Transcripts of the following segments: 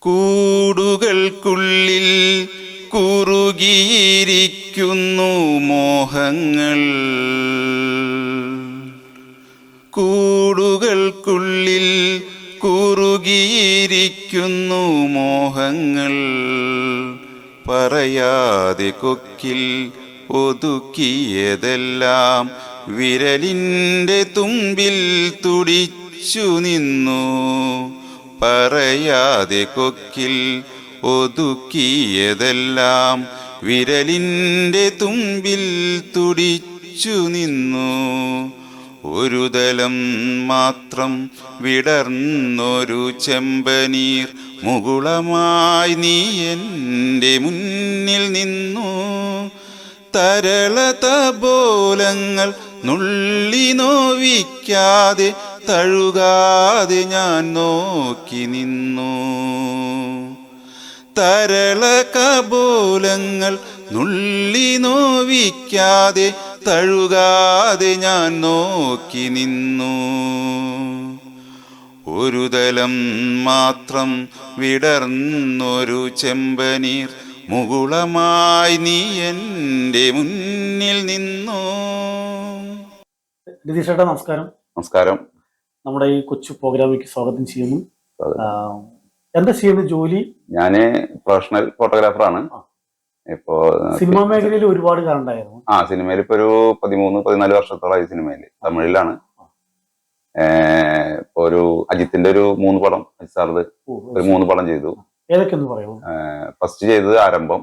കൂടുകൾക്കുള്ളിൽ കുറുകിയിരിക്കുന്നു മോഹങ്ങൾ. കൂടുകൾക്കുള്ളിൽ കുറുകിയിരിക്കുന്നു മോഹങ്ങൾ. പറയാതെ കൊക്കിൽ ഒതുക്കിയതെല്ലാം വിരലിന്റെ തുമ്പിൽ തുടിച്ചു നിന്നു. പറയാതെ കൊക്കിൽ ഒതുക്കിയതെല്ലാം വിരലിന്റെ തുമ്പിൽ തുടിച്ചു നിന്നു. ഒരു തലം മാത്രം വിടർന്നൊരു ചെമ്പനീർ മുകുളമായി നീ എന്റെ മുന്നിൽ നിന്നു. തരളതബോലങ്ങൾ നുള്ളി നോവിക്കാതെ തഴുകാതെ ഞാൻ നോക്കി നിന്നു. തരള കബോലങ്ങൾ നുള്ളി നോവിക്കാതെ തഴുകാതെ ഞാൻ നോക്കി നിന്നു. ഒരു തലം മാത്രം വിടർന്നൊരു ചെമ്പനീർ മുകുളമായി നീ എന്റെ മുന്നിൽ നിന്നു. രതീഷേട്ടാ നമസ്കാരം. നമസ്കാരം. നമ്മുടെ ഈ കൊച്ചു പ്രോഗ്രാമിലേക്ക് സ്വാഗതം ചെയ്യുന്നു. എന്താ ചെയ്യുന്ന ജോലി? ഞാൻ പ്രൊഫഷണൽ ഫോട്ടോഗ്രാഫറാണ്. ഇപ്പോ സിനിമാ മേഖലയിൽ ഒരുപാട് കാലുണ്ടായിരുന്നു ആ സിനിമയിൽ ഇപ്പൊ ഒരു പതിമൂന്ന് പതിനാല് വർഷത്തോളമായി സിനിമയിൽ തമിഴിലാണ്. ഇപ്പൊ ഒരു അജിത്തിന്റെ ഒരു മൂന്ന് പടം അജിത് സാറത് ഒരു മൂന്ന് പടം ചെയ്തു. ഏതൊക്കെ ഒന്ന് പറയൂ ഫസ്റ്റ് ചെയ്തത് ആരംഭം.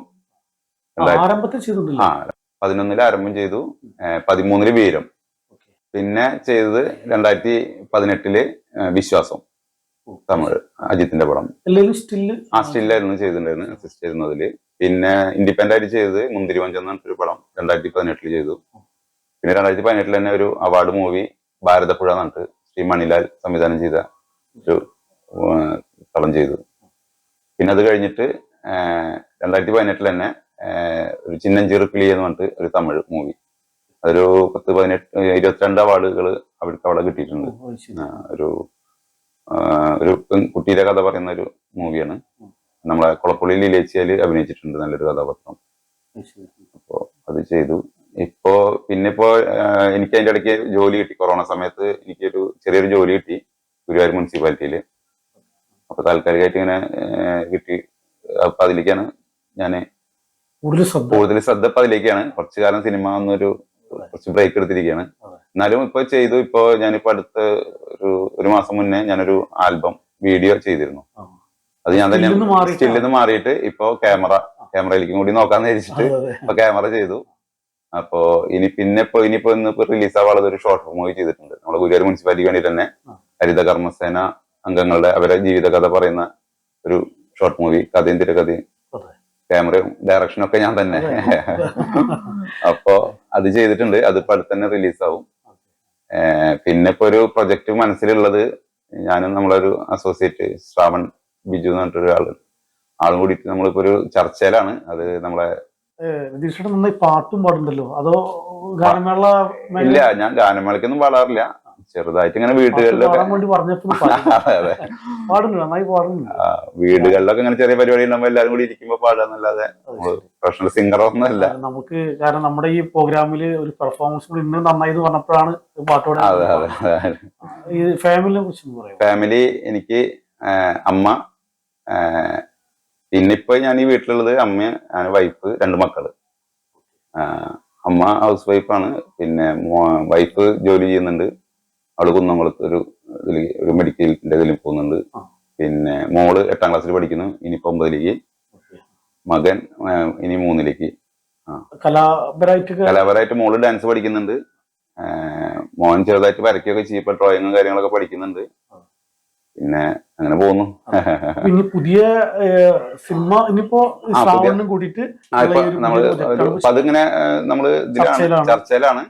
ആരംഭത്തിൽ ചെയ്തിട്ടില്ല. ആ പതിനൊന്നിൽ ആരംഭം ചെയ്തു. പതിമൂന്നിൽ വീരം. പിന്നെ ചെയ്തത് രണ്ടായിരത്തി പതിനെട്ടിൽ വിശ്വാസം. തമിഴ് അജിത്തിന്റെ പടം. ആ സ്റ്റില്ലായിരുന്നു ചെയ്തിട്ടുണ്ടായിരുന്നു അസിസ്റ്റ് ചെയ്യുന്നതിൽ പിന്നെ ഇൻഡിപെൻഡന്റ് ആയിട്ട് ചെയ്തത് മുന്തിരി വഞ്ചം എന്ന് പറഞ്ഞിട്ടൊരു പടം രണ്ടായിരത്തി പതിനെട്ടിൽ ചെയ്തു. പിന്നെ രണ്ടായിരത്തി പതിനെട്ടിൽ തന്നെ ഒരു അവാർഡ് മൂവി ഭാരതപ്പുഴ എന്നിട്ട് ശ്രീ മണിലാൽ സംവിധാനം ചെയ്ത ഒരു പടം ചെയ്തു. പിന്നെ അത് കഴിഞ്ഞിട്ട് രണ്ടായിരത്തി പതിനെട്ടിൽ തന്നെ ഒരു ചിന്നഞ്ചീർ കിളി എന്ന് പറഞ്ഞിട്ട് ഒരു തമിഴ് മൂവി അതൊരു പത്ത് പതിനെട്ട് ഇരുപത്തിരണ്ട് അവാർഡുകൾ അവർക്ക് അവിടെ കിട്ടിയിട്ടുണ്ട്. ഒരു ഒരു കുട്ടിയുടെ കഥ പറയുന്ന ഒരു മൂവിയാണ്. നമ്മളെ കുളപ്പുള്ളി ലീലേച്ചിയാൽ അഭിനയിച്ചിട്ടുണ്ട് നല്ലൊരു കഥാപാത്രം. അപ്പോ അത് ചെയ്തു. ഇപ്പോ പിന്നെ ഇപ്പോ എനിക്ക് അതിന്റെ ഇടയ്ക്ക് ജോലി കിട്ടി. കൊറോണ സമയത്ത് എനിക്കൊരു ചെറിയൊരു ജോലി കിട്ടി ഗുരുവായൂർ മുനിസിപ്പാലിറ്റിയിൽ. അപ്പൊ താൽക്കാലികമായിട്ട് ഇങ്ങനെ കിട്ടി. അപ്പൊ അതിലേക്കാണ് ഞാൻ കൂടുതൽ ശ്രദ്ധ. കൂടുതൽ ശ്രദ്ധ ഇപ്പൊ അതിലേക്കാണ്. കുറച്ചു കാലം സിനിമ എന്നൊരു കുറച്ച് ബ്രേക്ക് എടുത്തിരിക്കുകയാണ്. എന്നാലും ഇപ്പൊ ചെയ്തു ഇപ്പൊ ഞാനിപ്പോ അടുത്ത ഒരു ഒരു മാസം മുന്നേ ഞാനൊരു ആൽബം വീഡിയോ ചെയ്തിരുന്നു അത് ഞാൻ തന്നെ? സ്റ്റിൽ നിന്ന് മാറിയിട്ട് ഇപ്പൊ ക്യാമറ ക്യാമറയിലേക്കും കൂടി നോക്കാന്ന് വിചാരിച്ചിട്ട്. ഇപ്പൊ ക്യാമറ ചെയ്തു അപ്പോ ഇനി പിന്നെ ഇപ്പൊ ഇനിയിപ്പോ ഇന്ന് ഇപ്പൊ റിലീസ് ആവാനുള്ളത് ഒരു ഷോർട്ട് മൂവി ചെയ്തിട്ടുണ്ട് നമ്മുടെ ഗുരുവായൂർ മുനിസിപ്പാലിറ്റിക്ക് വേണ്ടി തന്നെ. ഹരിത കർമ്മസേന അംഗങ്ങളുടെ അവരെ ജീവിതകഥ പറയുന്ന ഒരു ഷോർട്ട് മൂവി കഥയും തിരക്കഥയും. ക്യാമറയും ഡയറക്ഷനും ഒക്കെ ഞാൻ തന്നെ അപ്പോ അത് ചെയ്തിട്ടുണ്ട്. അതിപ്പോ അടുത്ത് തന്നെ റിലീസാവും പിന്നെ ഇപ്പൊ ഒരു പ്രൊജക്ട് മനസ്സിലുള്ളത് ഞാനും നമ്മളൊരു അസോസിയേറ്റ് ശ്രാവൺ ബിജു എന്ന് പറഞ്ഞിട്ടൊരു ആൾ. ആളും കൂടി നമ്മളിപ്പോ ഒരു ചർച്ചയിലാണ്. അത് നമ്മളെ രതീഷേട്ടൻ നന്നായി പാട്ടും പാടുണ്ടല്ലോ അതോ ഗാനമേള ഇല്ല ഞാൻ ഗാനമേളക്കൊന്നും പാടാറില്ല. ചെറുതായിട്ട് ഇങ്ങനെ വീടുകളിലൊക്കെ വീടുകളിലൊക്കെ ഇങ്ങനെ ചെറിയ പരിപാടി ഉണ്ടാകുമ്പോൾ എല്ലാരും കൂടി ഇരിക്കുമ്പോ പാടാന്നല്ലാതെ. പ്രൊഫഷണൽ സിംഗർ ഒന്നല്ല നമുക്ക് കാരണം നമ്മുടെ ഈ പ്രോഗ്രാമിൽ ഒരു പെർഫോമൻസ് കൂടി ഇന്നും നന്നായി എന്ന് പറഞ്ഞപ്പോഴാണ് പാട്ടോടെ അതെ അതെ ഈ ഫാമിലിനെ കുറിച്ച് ഫാമിലി എനിക്ക് അമ്മ പിന്നിപ്പ പിന്നെ ഇപ്പൊ ഞാൻ ഈ വീട്ടിലുള്ളത് അമ്മ വൈഫ് രണ്ട് മക്കൾ. അമ്മ ഹൗസ് വൈഫാണ് പിന്നെ വൈഫ് ജോലി ചെയ്യുന്നുണ്ട്. അവൾ കുന്നംകുളത്ത് ഒരു ഇതിൽ ഒരു മെഡിക്കലിന്റെ ഇതിൽ പോകുന്നുണ്ട്. പിന്നെ മോൾ എട്ടാം ക്ലാസ്സിൽ പഠിക്കുന്നു. ഇനിയിപ്പോ ഒമ്പതിലേക്ക്. മകൻ ഇനി മൂന്നിലേക്ക്. കലാപരായിട്ട് കലാപരമായിട്ട് മോൾ ഡാൻസ് പഠിക്കുന്നുണ്ട്. മോൻ ചെറുതായിട്ട് വരയ്ക്കുകയൊക്കെ ചെയ്യപ്പോ ഡ്രോയിങ്ങും കാര്യങ്ങളൊക്കെ പഠിക്കുന്നുണ്ട്. പിന്നെ അങ്ങനെ പോകുന്നു. ഇനി പുതിയ സിനിമ ഇനിയിപ്പോ കൂടിയിട്ട് നമ്മൾ അതിങ്ങനെ നമ്മൾ ചർച്ചയിലാണ്.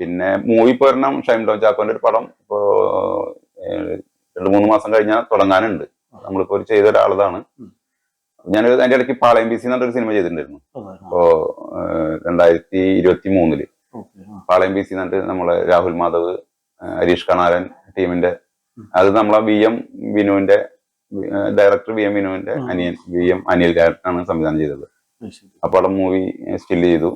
പിന്നെ മൂവി പോരണം ഷൈം ടോം ചാക്കോന്റെ ഒരു പടം ഇപ്പോ രണ്ടു മൂന്ന് മാസം കഴിഞ്ഞാൽ തുടങ്ങാനുണ്ട്. നമ്മളിപ്പോ ഒരു ചെയ്ത ഒരാളതാണ്. ഞാൻ അതിന്റെ ഇടയ്ക്ക് പാളയം ബി സി എന്ന് പറഞ്ഞൊരു സിനിമ ചെയ്തിട്ടുണ്ടായിരുന്നു. ഇപ്പോ രണ്ടായിരത്തി ഇരുപത്തി മൂന്നിൽ പാളയം ബി സി എന്നിട്ട് നമ്മളെ രാഹുൽ മാധവ് ഹരീഷ് കണാരൻ ടീമിന്റെ അത് നമ്മളെ വി എം വിനുവിന്റെ ഡയറക്ടർ വി എം വിനുവിന്റെ അനിയൻ വി എം അനിൽ ഡയറക്ടറാണ് സംവിധാനം ചെയ്തത്. അപ്പോൾ മൂവി സ്റ്റിൽ ചെയ്തു.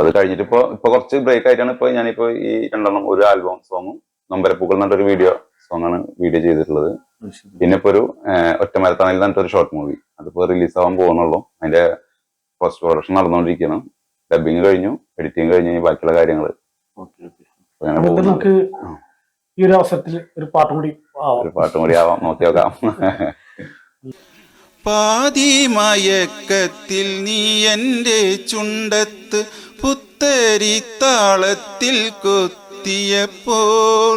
അത് കഴിഞ്ഞിട്ട് ഇപ്പൊ ഇപ്പൊ കുറച്ച് ബ്രേക്ക് ആയിട്ടാണ് ഇപ്പൊ ഞാനിപ്പോ ഈ രണ്ടെണ്ണം ഒരു ആൽബം സോങ്ങും നൊമ്പരപ്പൂക്കൾ എന്ന് പറഞ്ഞൊരു വീഡിയോ സോങ് ആണ് വീഡിയോ ചെയ്തിട്ടുള്ളത്. പിന്നെ ഇപ്പൊ ഒരു ഒറ്റ മരത്താണെങ്കിൽ എന്ന് ഒരു ഷോർട്ട് മൂവി അതിപ്പോ റിലീസ് ആവാൻ പോകുന്നുള്ളൂ. അതിന്റെ ഫസ്റ്റ് പ്രൊഡക്ഷൻ നടന്നുകൊണ്ടിരിക്കുകയാണ്. ഡബിങ് കഴിഞ്ഞു എഡിറ്റിംഗ് കഴിഞ്ഞു ബാക്കിയുള്ള കാര്യങ്ങൾ. നമുക്ക് ഈ ഒരു അവസരത്തിൽ ഒരു പാട്ടും കൂടി ഒരു പാട്ടും കൂടി ആവാം. നോക്കി നോക്കാം പാതിമയക്കത്തിൽ നീ എന്റെ ചുണ്ടത്ത് പുത്തരിത്താളത്തിൽ കൊത്തിയപ്പോൾ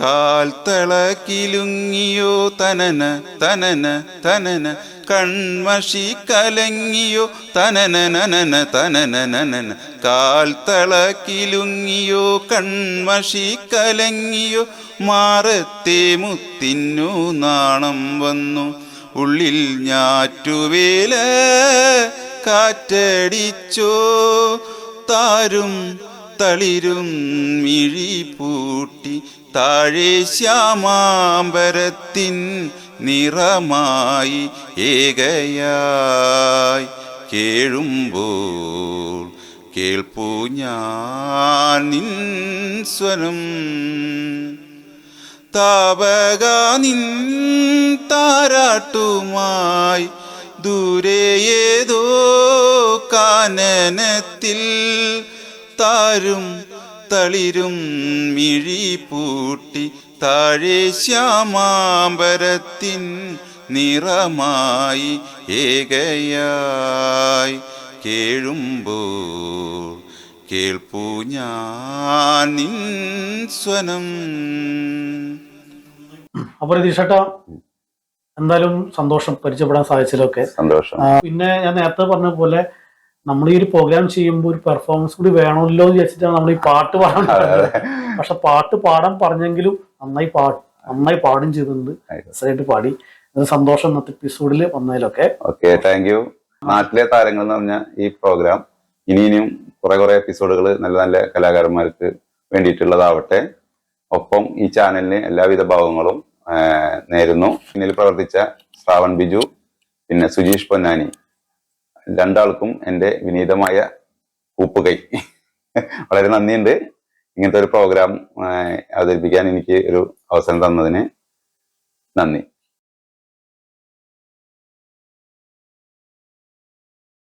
കാൽത്തള കിലുങ്ങിയോ തനന തനന തനന കൺമഷി കലങ്ങിയോ തനന നനന തനന നനന കാൽത്തള കിലുങ്ങിയോ കൺമഷി കലങ്ങിയോ മാറത്തെ മുത്തിന്നു നാണം വന്നു. ഉള്ളിൽ ഞാറ്റുവേല കാറ്റടിച്ചോ? താരും തളിരും മിഴി പൂട്ടി താഴെ ശ്യാമാംബരത്തിൻ നിറമായി ഏകയായി കേഴുമ്പോൾ കേൾപ്പൂ ഞാൻ നിൻ സ്വരം താപക നിൻ താരാട്ടുമായി ദൂരെ ഏതോ കാനനത്തിൽ താരും തളിരും മിഴി പൂട്ടി താഴെ ശ്യാമാമ്പരത്തിൻ നിറമായി ഏകയായി കേഴുമ്പോൾ കേൾപ്പൂ ഞാൻ നിൻ സ്വനം. അപ്പൊ രതീഷേട്ടാ എന്തായാലും സന്തോഷം പരിചയപ്പെടാൻ സാധിച്ചതിലൊക്കെ. സന്തോഷം. പിന്നെ ഞാൻ നേരത്തെ പറഞ്ഞ പോലെ നമ്മൾ ഈ ഒരു പ്രോഗ്രാം ചെയ്യുമ്പോൾ ഒരു പെർഫോമൻസ് കൂടി വേണമല്ലോ എന്ന് വിചാരിച്ചിട്ടാണ് നമ്മൾ ഈ പാട്ട് പാടാൻ പക്ഷെ പാട്ട് പാടാൻ പറഞ്ഞെങ്കിലും നന്നായി പാ നന്നായി പാടും ചെയ്തിട്ടുണ്ട്. രസമായിട്ട് പാടി. സന്തോഷം ഇന്നത്തെ എപ്പിസോഡിൽ വന്നതിലൊക്കെ. ഓക്കെ താങ്ക് യു നാട്ടിലെ താരങ്ങൾ എന്ന് പറഞ്ഞ ഈ പ്രോഗ്രാം ഇനി ഇനിയും കുറെ കുറെ എപ്പിസോഡുകൾ നല്ല നല്ല കലാകാരന്മാർക്ക് വേണ്ടിയിട്ടുള്ളതാവട്ടെ. ഒപ്പം ഈ ചാനലിന് എല്ലാവിധ ഭാവങ്ങളും ആ, നേരുന്നു. പിന്നിൽ പ്രവർത്തിച്ച ശ്രാവൺ ബിജു പിന്നെ സുജീഷ് പൊന്നാനി. രണ്ടാൾക്കും എന്റെ വിനീതമായ കൂപ്പുകൈ. വളരെ നന്ദിയുണ്ട്. ഇങ്ങനത്തെ ഒരു പ്രോഗ്രാം അവതരിപ്പിക്കാൻ എനിക്ക് ഒരു അവസരം തന്നതിന് നന്ദി.